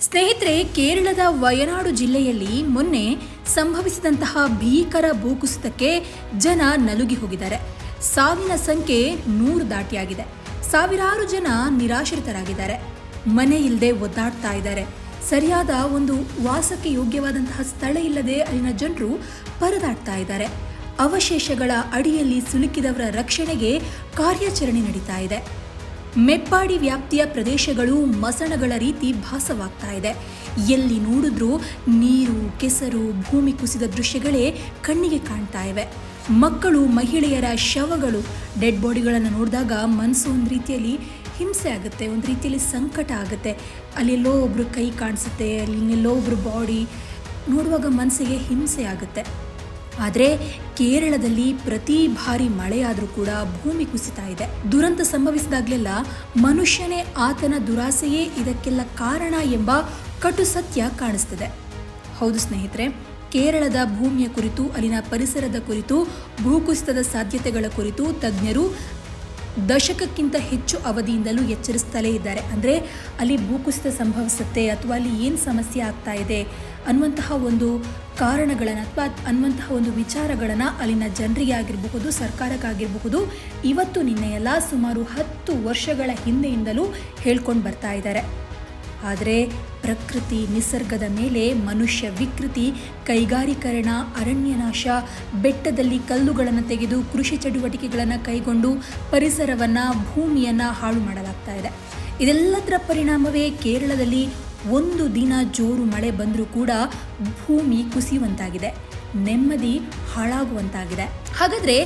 ಸ್ನೇಹಿತರೆ, ಕೇರಳದ ವಯನಾಡು ಜಿಲ್ಲೆಯಲ್ಲಿ ಮೊನ್ನೆ ಸಂಭವಿಸಿದಂತಹ ಭೀಕರ ಭೂಕುಸಿತಕ್ಕೆ ಜನ ನಲುಗಿ ಹೋಗಿದ್ದಾರೆ. ಸಾವಿನ ಸಂಖ್ಯೆ ನೂರು ದಾಟಿಯಾಗಿದೆ. ಸಾವಿರಾರು ಜನ ನಿರಾಶ್ರಿತರಾಗಿದ್ದಾರೆ. ಮನೆ ಇಲ್ಲದೆ ಒದ್ದಾಡ್ತಾ ಇದ್ದಾರೆ. ಸರಿಯಾದ ಒಂದು ವಾಸಕ್ಕೆ ಯೋಗ್ಯವಾದಂತಹ ಸ್ಥಳ ಇಲ್ಲದೆ ಅಲ್ಲಿನ ಜನರು ಪರದಾಡ್ತಾ ಇದ್ದಾರೆ. ಅವಶೇಷಗಳ ಅಡಿಯಲ್ಲಿ ಸಿಲುಕಿದವರ ರಕ್ಷಣೆಗೆ ಕಾರ್ಯಾಚರಣೆ ನಡೀತಾ ಇದೆ. ಮೆಪ್ಪಾಡಿ ವ್ಯಾಪ್ತಿಯ ಪ್ರದೇಶಗಳು ಮಸಣಗಳ ರೀತಿ ಭಾಸವಾಗ್ತಾ ಇದೆ. ಎಲ್ಲಿ ನೋಡಿದ್ರೂ ನೀರು, ಕೆಸರು, ಭೂಮಿ ಕುಸಿದ ದೃಶ್ಯಗಳೇ ಕಣ್ಣಿಗೆ ಕಾಣ್ತಾ ಇವೆ. ಮಕ್ಕಳು, ಮಹಿಳೆಯರ ಶವಗಳು, ಡೆಡ್ ಬಾಡಿಗಳನ್ನು ನೋಡಿದಾಗ ಮನಸ್ಸು ಒಂದು ರೀತಿಯಲ್ಲಿ ಹಿಂಸೆ ಆಗುತ್ತೆ, ಒಂದು ರೀತಿಯಲ್ಲಿ ಸಂಕಟ ಆಗುತ್ತೆ. ಅಲ್ಲೆಲ್ಲೋ ಒಬ್ರು ಕೈ ಕಾಣಿಸುತ್ತೆ ಅಲ್ಲಿ ಎಲ್ಲೋ ಒಬ್ರು ಬಾಡಿ ನೋಡುವಾಗ ಮನಸ್ಸಿಗೆ ಹಿಂಸೆ ಆಗುತ್ತೆ. ಆದರೆ ಕೇರಳದಲ್ಲಿ ಪ್ರತಿ ಬಾರಿ ಮಳೆಯಾದರೂ ಕೂಡ ಭೂಮಿ ಕುಸಿತಾ ಇದೆ. ದುರಂತ ಸಂಭವಿಸಿದಾಗಲೆಲ್ಲ ಮನುಷ್ಯನೇ ಆತನ ದುರಾಸೆಯೇ ಇದಕ್ಕೆಲ್ಲ ಕಾರಣ ಎಂಬ ಕಟು ಸತ್ಯ ಕಾಣಿಸ್ತಿದೆ. ಹೌದು ಸ್ನೇಹಿತರೆ, ಕೇರಳದ ಭೂಮಿಯ ಕುರಿತು, ಅಲ್ಲಿನ ಪರಿಸರದ ಕುರಿತು, ಭೂಕುಸಿತದ ಸಾಧ್ಯತೆಗಳ ಕುರಿತು ತಜ್ಞರು ದಶಕಕ್ಕಿಂತ ಹೆಚ್ಚು ಅವಧಿಯಿಂದಲೂ ಎಚ್ಚರಿಸ್ತಲೇ ಇದ್ದಾರೆ. ಅಂದರೆ ಅಲ್ಲಿ ಭೂಕುಸಿತ ಸಂಭವಿಸುತ್ತೆ ಅಥವಾ ಅಲ್ಲಿ ಏನು ಸಮಸ್ಯೆ ಆಗ್ತಾ ಇದೆ ಅನ್ನುವಂತಹ ಒಂದು ಕಾರಣಗಳನ್ನು ಅಥವಾ ಅನ್ನುವಂತಹ ಒಂದು ವಿಚಾರಗಳನ್ನು ಅಲ್ಲಿನ ಜನರಿಗೆ ಆಗಿರಬಹುದು ಸರ್ಕಾರಕ್ಕಾಗಿರಬಹುದು ಇವತ್ತು ನಿನ್ನೆಯೆಲ್ಲ ಸುಮಾರು ಹತ್ತು ವರ್ಷಗಳ ಹಿಂದೆಯಿಂದಲೂ ಹೇಳ್ಕೊಂಡು ಬರ್ತಾ ಇದ್ದಾರೆ. ಆದರೆ ಪ್ರಕೃತಿ ನಿಸರ್ಗದ ಮೇಲೆ ಮನುಷ್ಯ ವಿಕೃತಿ, ಕೈಗಾರೀಕರಣ, ಅರಣ್ಯನಾಶ, ಬೆಟ್ಟದಲ್ಲಿ ಕಲ್ಲುಗಳನ್ನು ತೆಗೆದು ಕೃಷಿ ಚಟುವಟಿಕೆಗಳನ್ನು ಕೈಗೊಂಡು ಪರಿಸರವನ್ನು, ಭೂಮಿಯನ್ನು ಹಾಳು ಮಾಡಲಾಗ್ತಾ ಇದೆ. ಇದೆಲ್ಲದರ ಪರಿಣಾಮವೇ ಕೇರಳದಲ್ಲಿ ಒಂದು ದಿನ ಜೋರು ಮಳೆ ಬಂದರೂ ಕೂಡ ಭೂಮಿ ಕುಸಿಯುವಂತಾಗಿದೆ, ನೆಮ್ಮದಿ ಹಾಳಾಗುವಂತಾಗಿದೆ. ಹಾಗಾದರೆ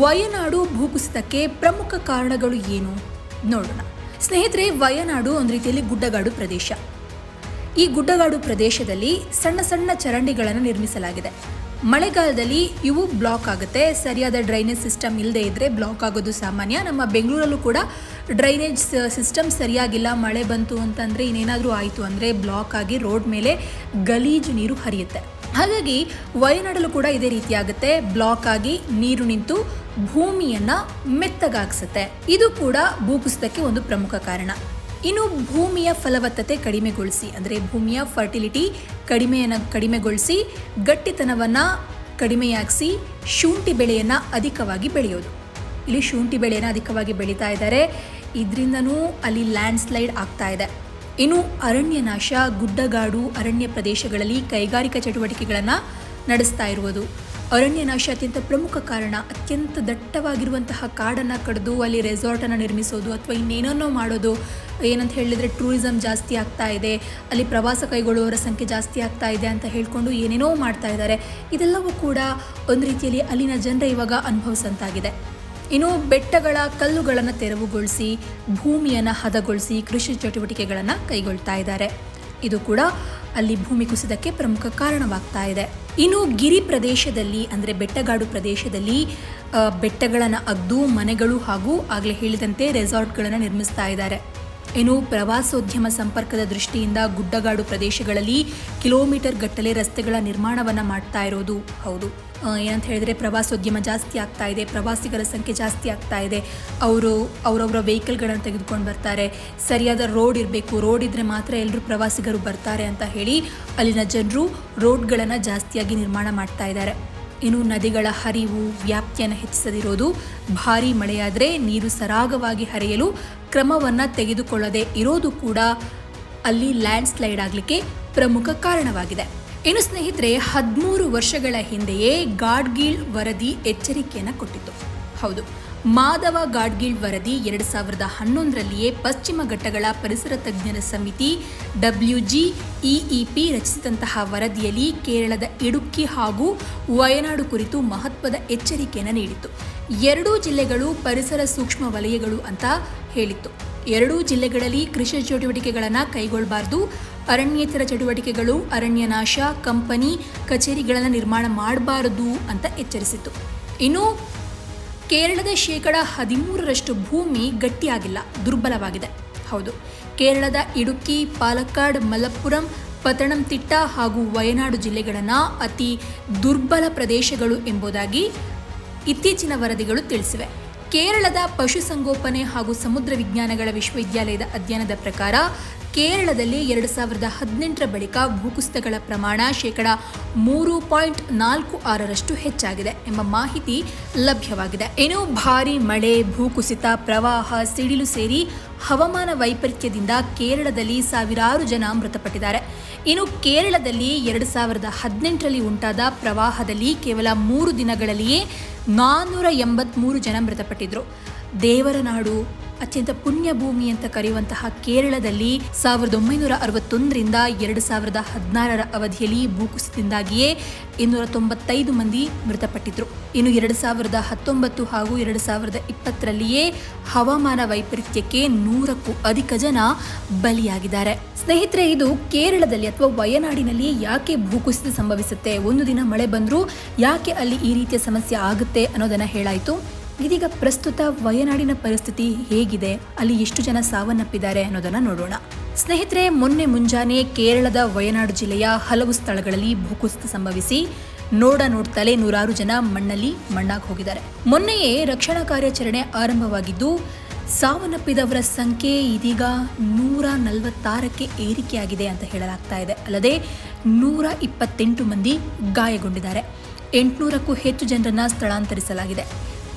ವಯನಾಡು ಭೂಕುಸಿತಕ್ಕೆ ಪ್ರಮುಖ ಕಾರಣಗಳು ಏನು? ನೋಡೋಣ. ಸ್ನೇಹಿತರೆ, ವಯನಾಡು ಒಂದು ರೀತಿಯಲ್ಲಿ ಗುಡ್ಡಗಾಡು ಪ್ರದೇಶ. ಈ ಗುಡ್ಡಗಾಡು ಪ್ರದೇಶದಲ್ಲಿ ಸಣ್ಣ ಸಣ್ಣ ಚರಂಡಿಗಳನ್ನು ನಿರ್ಮಿಸಲಾಗಿದೆ. ಮಳೆಗಾಲದಲ್ಲಿ ಇವು ಬ್ಲಾಕ್ ಆಗುತ್ತೆ. ಸರಿಯಾದ ಡ್ರೈನೇಜ್ ಸಿಸ್ಟಮ್ ಇಲ್ಲದೆ ಇದ್ದರೆ ಬ್ಲಾಕ್ ಆಗೋದು ಸಾಮಾನ್ಯ. ನಮ್ಮ ಬೆಂಗಳೂರಲ್ಲೂ ಕೂಡ ಡ್ರೈನೇಜ್ ಸಿಸ್ಟಮ್ ಸರಿಯಾಗಿಲ್ಲ, ಮಳೆ ಬಂತು ಅಂತಂದರೆ ಇನ್ನೇನಾದರೂ ಆಯಿತು ಅಂದರೆ ಬ್ಲಾಕ್ ಆಗಿ ರೋಡ್ ಮೇಲೆ ಗಲೀಜು ನೀರು ಹರಿಯುತ್ತೆ. ಹಾಗಾಗಿ ವಯನಾಡಲು ಕೂಡ ಇದೇ ರೀತಿ ಆಗುತ್ತೆ. ಬ್ಲಾಕ್ ಆಗಿ ನೀರು ನಿಂತು ಭೂಮಿಯನ್ನು ಮೆತ್ತಗಾಗಿಸುತ್ತೆ. ಇದು ಕೂಡ ಭೂಕುಸಿತಕ್ಕೆ ಒಂದು ಪ್ರಮುಖ ಕಾರಣ. ಇನ್ನು ಭೂಮಿಯ ಫಲವತ್ತತೆ ಕಡಿಮೆಗೊಳಿಸಿ, ಅಂದರೆ ಭೂಮಿಯ ಫರ್ಟಿಲಿಟಿ ಕಡಿಮೆಯನ್ನು ಕಡಿಮೆಗೊಳಿಸಿ, ಗಟ್ಟಿತನವನ್ನು ಕಡಿಮೆಯಾಗಿಸಿ, ಶುಂಠಿ ಬೆಳೆಯನ್ನು ಅಧಿಕವಾಗಿ ಬೆಳೆಯೋದು. ಇಲ್ಲಿ ಶುಂಠಿ ಬೆಳೆಯನ್ನು ಅಧಿಕವಾಗಿ ಬೆಳೀತಾ ಇದ್ದಾರೆ. ಇದರಿಂದನೂ ಅಲ್ಲಿ ಲ್ಯಾಂಡ್ ಸ್ಲೈಡ್ ಆಗ್ತಾ ಇದೆ. ಇನ್ನು ಅರಣ್ಯನಾಶ, ಗುಡ್ಡಗಾಡು, ಅರಣ್ಯ ಪ್ರದೇಶಗಳಲ್ಲಿ ಕೈಗಾರಿಕಾ ಚಟುವಟಿಕೆಗಳನ್ನು ನಡೆಸ್ತಾ ಇರುವುದು. ಅರಣ್ಯನಾಶ ಅತ್ಯಂತ ಪ್ರಮುಖ ಕಾರಣ, ಅತ್ಯಂತ ದಟ್ಟವಾಗಿರುವಂತಹ ಕಾಡನ್ನು ಕಡಿದು ಅಲ್ಲಿ ರೆಸಾರ್ಟನ್ನು ನಿರ್ಮಿಸೋದು ಅಥವಾ ಇನ್ನೇನನ್ನೋ ಮಾಡೋದು. ಏನಂತ ಹೇಳಿದರೆ ಟೂರಿಸಮ್ ಜಾಸ್ತಿ ಆಗ್ತಾ ಇದೆ, ಅಲ್ಲಿ ಪ್ರವಾಸ ಕೈಗೊಳ್ಳುವವರ ಸಂಖ್ಯೆ ಜಾಸ್ತಿ ಆಗ್ತಾ ಇದೆ ಅಂತ ಹೇಳಿಕೊಂಡು ಏನೇನೋ ಮಾಡ್ತಾ ಇದ್ದಾರೆ. ಇದೆಲ್ಲವೂ ಕೂಡ ಒಂದು ರೀತಿಯಲ್ಲಿ ಅಲ್ಲಿನ ಜನರ ಇವಾಗ ಅನುಭವಿಸಂತಾಗಿದೆ ಇನ್ನು ಬೆಟ್ಟಗಳ ಕಲ್ಲುಗಳನ್ನು ತೆರವುಗೊಳಿಸಿ, ಭೂಮಿಯನ್ನು ಹದಗೊಳಿಸಿ ಕೃಷಿ ಚಟುವಟಿಕೆಗಳನ್ನು ಕೈಗೊಳ್ತಾ ಇದ್ದಾರೆ. ಇದು ಕೂಡ ಅಲ್ಲಿ ಭೂಮಿ ಕುಸಿತಕ್ಕೆ ಪ್ರಮುಖ ಕಾರಣವಾಗ್ತಾ ಇದೆ. ಇನ್ನು ಗಿರಿ ಪ್ರದೇಶದಲ್ಲಿ, ಅಂದರೆ ಬೆಟ್ಟಗಾಡು ಪ್ರದೇಶದಲ್ಲಿ ಬೆಟ್ಟಗಳನ್ನು ಅಗ್ದು, ಮನೆಗಳು ಹಾಗೂ ಆಗಲೇ ಹೇಳಿದಂತೆ ರೆಸಾರ್ಟ್ಗಳನ್ನು ನಿರ್ಮಿಸ್ತಾ ಇದ್ದಾರೆ. ಇನ್ನು ಪ್ರವಾಸೋದ್ಯಮ ಸಂಪರ್ಕದ ದೃಷ್ಟಿಯಿಂದ ಗುಡ್ಡಗಾಡು ಪ್ರದೇಶಗಳಲ್ಲಿ ಕಿಲೋಮೀಟರ್ ಗಟ್ಟಲೆ ರಸ್ತೆಗಳ ನಿರ್ಮಾಣವನ್ನು ಮಾಡ್ತಾ ಇರೋದು ಹೌದು. ಏನಂತ ಹೇಳಿದ್ರೆ ಪ್ರವಾಸೋದ್ಯಮ ಜಾಸ್ತಿ ಆಗ್ತಾ ಇದೆ, ಪ್ರವಾಸಿಗರ ಸಂಖ್ಯೆ ಜಾಸ್ತಿ ಆಗ್ತಾ ಇದೆ. ಅವರು ಅವರವರ ವೆಹಿಕಲ್ಗಳನ್ನು ತೆಗೆದುಕೊಂಡು ಬರ್ತಾರೆ. ಸರಿಯಾದ ರೋಡ್ ಇರಬೇಕು, ರೋಡ್ ಇದ್ದರೆ ಮಾತ್ರ ಎಲ್ಲರೂ ಪ್ರವಾಸಿಗರು ಬರ್ತಾರೆ ಅಂತ ಹೇಳಿ ಅಲ್ಲಿನ ಜನರು ರೋಡ್ಗಳನ್ನು ಜಾಸ್ತಿಯಾಗಿ ನಿರ್ಮಾಣ ಮಾಡ್ತಾ ಇದ್ದಾರೆ. ಇನ್ನು ನದಿಗಳ ಹರಿವು ವ್ಯಾಪ್ತಿಯನ್ನು ಹೆಚ್ಚಿಸದಿರೋದು ಭಾರೀ ಮಳೆಯಾದರೆ ನೀರು ಸರಾಗವಾಗಿ ಹರಿಯಲು ಕ್ರಮವನ್ನು ತೆಗೆದುಕೊಳ್ಳದೆ ಇರೋದು ಕೂಡ ಅಲ್ಲಿ ಲ್ಯಾಂಡ್ ಸ್ಲೈಡ್ ಆಗಲಿಕ್ಕೆ ಪ್ರಮುಖ ಕಾರಣವಾಗಿದೆ. ಇನ್ನು ಸ್ನೇಹಿತರೆ, ಹದಿಮೂರು ವರ್ಷಗಳ ಹಿಂದೆಯೇ ಗಾಡ್ಗೀಳ್ ವರದಿ ಎಚ್ಚರಿಕೆಯನ್ನು ಕೊಟ್ಟಿತ್ತು. ಹೌದು. ಮಾಧವ ಗಾಡ್ಗಿಳ್ ವರದಿ ಎರಡು ಸಾವಿರದ ಹನ್ನೊಂದರಲ್ಲಿಯೇ ಪಶ್ಚಿಮ ಘಟ್ಟಗಳ ಪರಿಸರ ತಜ್ಞರ ಸಮಿತಿ, ಡಬ್ಲ್ಯೂ ಜಿ, ಇಇಪಿ ರಚಿಸಿದಂತಹ ವರದಿಯಲ್ಲಿ ಕೇರಳದ ಇಡುಕ್ಕಿ ಹಾಗೂ ವಯನಾಡು ಕುರಿತು ಮಹತ್ವದ ಎಚ್ಚರಿಕೆಯನ್ನು ನೀಡಿತ್ತು. ಎರಡೂ ಜಿಲ್ಲೆಗಳು ಪರಿಸರ ಸೂಕ್ಷ್ಮ ವಲಯಗಳು ಅಂತ ಹೇಳಿತ್ತು. ಎರಡೂ ಜಿಲ್ಲೆಗಳಲ್ಲಿ ಕೃಷಿ ಚಟುವಟಿಕೆಗಳನ್ನು ಕೈಗೊಳ್ಳಬಾರ್ದು ಅರಣ್ಯೇತರ ಚಟುವಟಿಕೆಗಳು, ಅರಣ್ಯನಾಶ, ಕಂಪನಿ, ಕಚೇರಿಗಳನ್ನು ನಿರ್ಮಾಣ ಮಾಡಬಾರದು ಅಂತ ಎಚ್ಚರಿಸಿತು ಇನ್ನು ಕೇರಳದ ಶೇಕಡ ಹದಿಮೂರರಷ್ಟು ಭೂಮಿ ಗಟ್ಟಿಯಾಗಿಲ್ಲ, ದುರ್ಬಲವಾಗಿದೆ. ಹೌದು, ಕೇರಳದ ಇಡುಕ್ಕಿ ಪಾಲಕ್ಕಾಡ್, ಮಲಪ್ಪುರಂ ಪತಣಂತಿಟ್ಟ ಹಾಗೂ ವಯನಾಡು ಜಿಲ್ಲೆಗಳನ್ನು ಅತಿ ದುರ್ಬಲ ಪ್ರದೇಶಗಳು ಎಂಬುದಾಗಿ ಇತ್ತೀಚಿನ ವರದಿಗಳು ತಿಳಿಸಿವೆ. ಕೇರಳದ ಪಶುಸಂಗೋಪನೆ ಹಾಗೂ ಸಮುದ್ರ ವಿಜ್ಞಾನಗಳ ವಿಶ್ವವಿದ್ಯಾಲಯದ ಅಧ್ಯಯನದ ಪ್ರಕಾರ ಕೇರಳದಲ್ಲಿ ಎರಡು ಸಾವಿರದ ಹದಿನೆಂಟರ ಬಳಿಕ ಭೂಕುಸಿತಗಳ ಪ್ರಮಾಣ ಶೇಕಡ ಮೂರು ಪಾಯಿಂಟ್ ನಾಲ್ಕು ಆರರಷ್ಟು ಹೆಚ್ಚಾಗಿದೆ ಎಂಬ ಮಾಹಿತಿ ಲಭ್ಯವಾಗಿದೆ. ಇನ್ನು ಭಾರಿ ಮಳೆ, ಭೂಕುಸಿತ, ಪ್ರವಾಹ, ಸಿಡಿಲು ಸೇರಿ ಹವಾಮಾನ ವೈಪರೀತ್ಯದಿಂದ ಕೇರಳದಲ್ಲಿ ಸಾವಿರಾರು ಜನ ಮೃತಪಟ್ಟಿದ್ದಾರೆ. ಇನ್ನು ಕೇರಳದಲ್ಲಿ ಎರಡು ಸಾವಿರದ ಹದಿನೆಂಟರಲ್ಲಿ ಉಂಟಾದ ಪ್ರವಾಹದಲ್ಲಿ ಕೇವಲ ಮೂರು ದಿನಗಳಲ್ಲಿಯೇ ನಾನ್ನೂರ ಎಂಬತ್ಮೂರು ಜನ ಮೃತಪಟ್ಟಿದ್ದರು ದೇವರ ನಾಡು ಅತ್ಯಂತ ಪುಣ್ಯ ಭೂಮಿ ಅಂತ ಕರೆಯುವಂತಹ ಕೇರಳದಲ್ಲಿ ಸಾವಿರದ ಒಂಬೈನೂರ ಅರವತ್ತೊಂದರಿಂದ ಎರಡು ಸಾವಿರದ ಹದಿನಾರರ ಅವಧಿಯಲ್ಲಿ ಭೂಕುಸಿತದಿಂದಾಗಿಯೇ ಇನ್ನೂರ ತೊಂಬತ್ತೈದು ಮಂದಿ ಮೃತಪಟ್ಟಿದ್ರು. ಇನ್ನು ಎರಡು ಸಾವಿರದ ಹತ್ತೊಂಬತ್ತು ಹಾಗೂ ಎರಡು ಸಾವಿರದ ಇಪ್ಪತ್ತರಲ್ಲಿಯೇ ಹವಾಮಾನ ವೈಪರೀತ್ಯಕ್ಕೆ ನೂರಕ್ಕೂ ಅಧಿಕ ಜನ ಬಲಿಯಾಗಿದ್ದಾರೆ. ಸ್ನೇಹಿತರೆ, ಇದು ಕೇರಳದಲ್ಲಿ ಅಥವಾ ವಯನಾಡಿನಲ್ಲಿ ಯಾಕೆ ಭೂಕುಸಿತ ಸಂಭವಿಸುತ್ತೆ? ಒಂದು ದಿನ ಮಳೆ ಬಂದರೂ ಯಾಕೆ ಅಲ್ಲಿ ಈ ರೀತಿಯ ಸಮಸ್ಯೆ ಆಗುತ್ತೆ ಅನ್ನೋದನ್ನ ಹೇಳಾಯಿತು. ಇದೀಗ ಪ್ರಸ್ತುತ ವಯನಾಡಿನ ಪರಿಸ್ಥಿತಿ ಹೇಗಿದೆ? ಅಲ್ಲಿ ಎಷ್ಟು ಜನ ಸಾವನ್ನಪ್ಪಿದ್ದಾರೆ ಅನ್ನೋದನ್ನ ನೋಡೋಣ. ಸ್ನೇಹಿತರೆ, ಮೊನ್ನೆ ಮುಂಜಾನೆ ಕೇರಳದ ವಯನಾಡು ಜಿಲ್ಲೆಯ ಹಲವು ಸ್ಥಳಗಳಲ್ಲಿ ಭೂಕುಸಿತ ಸಂಭವಿಸಿ ನೋಡ ನೋಡ್ತಲೇ ನೂರಾರು ಜನ ಮಣ್ಣಲ್ಲಿ ಮಣ್ಣಾಗಿ ಹೋಗಿದ್ದಾರೆ. ಮೊನ್ನೆಯೇ ರಕ್ಷಣಾ ಕಾರ್ಯಾಚರಣೆ ಆರಂಭವಾಗಿದ್ದು, ಸಾವನ್ನಪ್ಪಿದವರ ಸಂಖ್ಯೆ ಇದೀಗ ನೂರ ನಲವತ್ತಾರಕ್ಕೆ ಏರಿಕೆಯಾಗಿದೆ ಅಂತ ಹೇಳಲಾಗ್ತಾ ಇದೆ. ಅಲ್ಲದೆ, ನೂರ ಇಪ್ಪತ್ತೆಂಟು ಮಂದಿ ಗಾಯಗೊಂಡಿದ್ದಾರೆ. ಎಂಟುನೂರಕ್ಕೂ ಹೆಚ್ಚು ಜನರನ್ನ ಸ್ಥಳಾಂತರಿಸಲಾಗಿದೆ.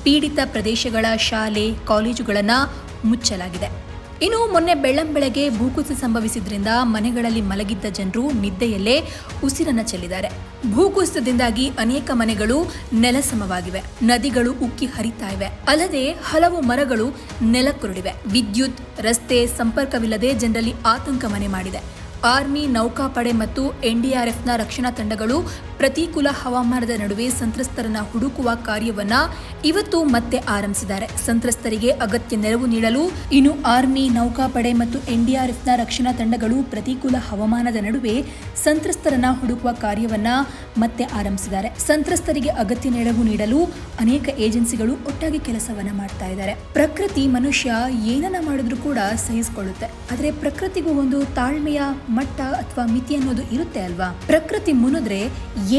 ಪೀಡಿತ ಪ್ರದೇಶಗಳ ಶಾಲೆ, ಕಾಲೇಜುಗಳನ್ನು ಮುಚ್ಚಲಾಗಿದೆ. ಇನ್ನು ಮೊನ್ನೆ ಬೆಳ್ಳಂಬೆಳಗ್ಗೆ ಭೂಕುಸಿತ ಸಂಭವಿಸಿದ್ರಿಂದ ಮನೆಗಳಲ್ಲಿ ಮಲಗಿದ್ದ ಜನರು ನಿದ್ದೆಯಲ್ಲೇ ಉಸಿರನ್ನ ಚೆಲ್ಲಿದ್ದಾರೆ. ಭೂಕುಸಿತದಿಂದಾಗಿ ಅನೇಕ ಮನೆಗಳು ನೆಲಸಮವಾಗಿವೆ. ನದಿಗಳು ಉಕ್ಕಿ ಹರಿತಾ ಇವೆ. ಅಲ್ಲದೆ ಹಲವು ಮರಗಳು ನೆಲಕ್ಕುರುಳಿವೆ. ವಿದ್ಯುತ್, ರಸ್ತೆ ಸಂಪರ್ಕವಿಲ್ಲದೆ ಜನರಲ್ಲಿ ಆತಂಕ ಮನೆ ಮಾಡಿದೆ. ಆರ್ಮಿ, ನೌಕಾಪಡೆ ಮತ್ತು ಎನ್ಡಿಆರ್ಎಫ್ನ ರಕ್ಷಣಾ ತಂಡಗಳು ಪ್ರತಿಕೂಲ ಹವಾಮಾನದ ನಡುವೆ ಸಂತ್ರಸ್ತರನ್ನ ಹುಡುಕುವ ಕಾರ್ಯವನ್ನ ಇವತ್ತು ಮತ್ತೆ ಆರಂಭಿಸಿದ್ದಾರೆ. ಸಂತ್ರಸ್ತರಿಗೆ ಅಗತ್ಯ ನೆರವು ನೀಡಲು ಇನ್ನು ಆರ್ಮಿ, ನೌಕಾಪಡೆ ಮತ್ತು ಎನ್ಡಿಆರ್ಎಫ್ನ ರಕ್ಷಣಾ ತಂಡಗಳು ಪ್ರತಿಕೂಲ ಹವಾಮಾನದ ನಡುವೆ ಸಂತ್ರಸ್ತರನ್ನ ಹುಡುಕುವ ಕಾರ್ಯವನ್ನ ಮತ್ತೆ ಆರಂಭಿಸಿದ್ದಾರೆ. ಸಂತ್ರಸ್ತರಿಗೆ ಅಗತ್ಯ ನೆರವು ನೀಡಲು ಅನೇಕ ಏಜೆನ್ಸಿಗಳು ಒಟ್ಟಾಗಿ ಕೆಲಸವನ್ನ ಮಾಡ್ತಾ ಇದ್ದಾರೆ. ಪ್ರಕೃತಿ ಮನುಷ್ಯ ಏನನ್ನ ಮಾಡಿದ್ರು ಕೂಡ ಸಹಿಸಿಕೊಳ್ಳುತ್ತೆ. ಆದರೆ ಪ್ರಕೃತಿಗೂ ಒಂದು ತಾಳ್ಮೆಯ ಮಟ್ಟ ಅಥವಾ ಮಿತಿ ಅನ್ನೋದು ಇರುತ್ತೆ ಅಲ್ವಾ? ಪ್ರಕೃತಿ ಮುನಿದ್ರೆ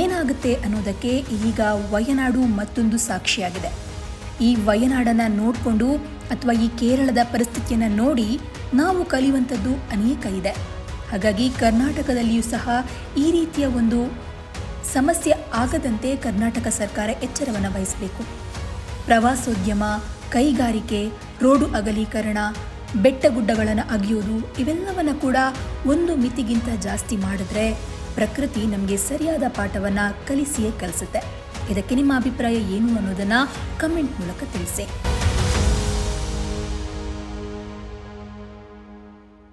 ಏನಾಗುತ್ತೆ ಅನ್ನೋದಕ್ಕೆ ಈಗ ವಯನಾಡು ಮತ್ತೊಂದು ಸಾಕ್ಷಿಯಾಗಿದೆ. ಈ ವಯನಾಡನ್ನ ನೋಡಿಕೊಂಡು ಅಥವಾ ಈ ಕೇರಳದ ಪರಿಸ್ಥಿತಿಯನ್ನು ನೋಡಿ ನಾವು ಕಲಿಯುವಂಥದ್ದು ಅನೇಕ ಇದೆ. ಹಾಗಾಗಿ ಕರ್ನಾಟಕದಲ್ಲಿಯೂ ಸಹ ಈ ರೀತಿಯ ಒಂದು ಸಮಸ್ಯೆ ಆಗದಂತೆ ಕರ್ನಾಟಕ ಸರ್ಕಾರ ಎಚ್ಚರವನ್ನು ವಹಿಸಬೇಕು. ಪ್ರವಾಸೋದ್ಯಮ, ಕೈಗಾರಿಕೆ, ರೋಡು ಅಗಲೀಕರಣ ಬೆಟ್ಟಗುಡ್ಡಗಳನ್ನು ಅಗಿಯೋದು, ಇವೆಲ್ಲವನ್ನು ಕೂಡ ಒಂದು ಮಿತಿಗಿಂತ ಜಾಸ್ತಿ ಮಾಡಿದ್ರೆ ಪ್ರಕೃತಿ ನಮಗೆ ಸರಿಯಾದ ಪಾಠವನ್ನು ಕಲಿಸಿಯೇ ಕಲಿಸುತ್ತೆ. ಇದಕ್ಕೆ ನಿಮ್ಮ ಅಭಿಪ್ರಾಯ ಏನು ಅನ್ನೋದನ್ನು ಕಮೆಂಟ್ ಮೂಲಕ ತಿಳಿಸಿ.